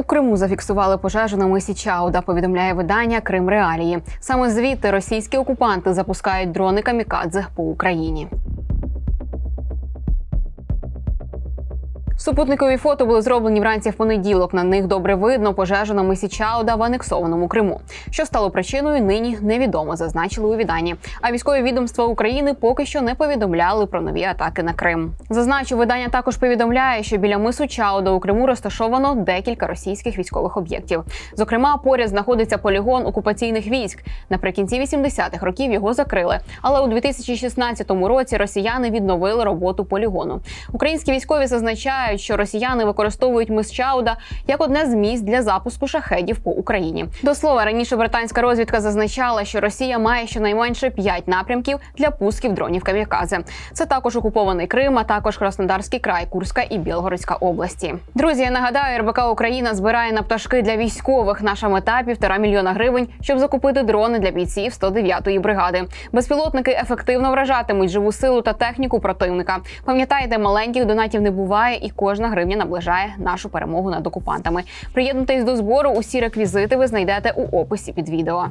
У Криму зафіксували пожежу на мисі Чауда. Повідомляє видання Крим Реалії. Саме звідти російські окупанти запускають дрони камікадзе по Україні. Супутникові фото були зроблені вранці в понеділок. На них добре видно пожежу на мисі Чауда в анексованому Криму. Що стало причиною, нині невідомо, зазначили у віданні. А військові відомства України поки що не повідомляли про нові атаки на Крим. Зазначу, видання також повідомляє, що біля мису Чауда у Криму розташовано декілька російських військових об'єктів. Зокрема, поряд знаходиться полігон окупаційних військ. Наприкінці 80-х років його закрили. Але у 2016 році росіяни відновили роботу полігону. Українські військові зазначають, що росіяни використовують мис Чауда як одне з місць для запуску шахедів по Україні. До слова, раніше британська розвідка зазначала, що Росія має щонайменше п'ять напрямків для пусків дронів камікадзе. Це також окупований Крим, а також Краснодарський край, Курська і Білгородська області. Друзі, я нагадаю, РБК Україна збирає на пташки для військових. Наша мета півтора мільйона гривень, щоб закупити дрони для бійців 109-ї бригади. Безпілотники ефективно вражатимуть живу силу та техніку противника. Пам'ятайте, маленьких донатів не буває, і кожна гривня наближає нашу перемогу над окупантами. Приєднуйтесь до збору. Усі реквізити ви знайдете у описі під відео.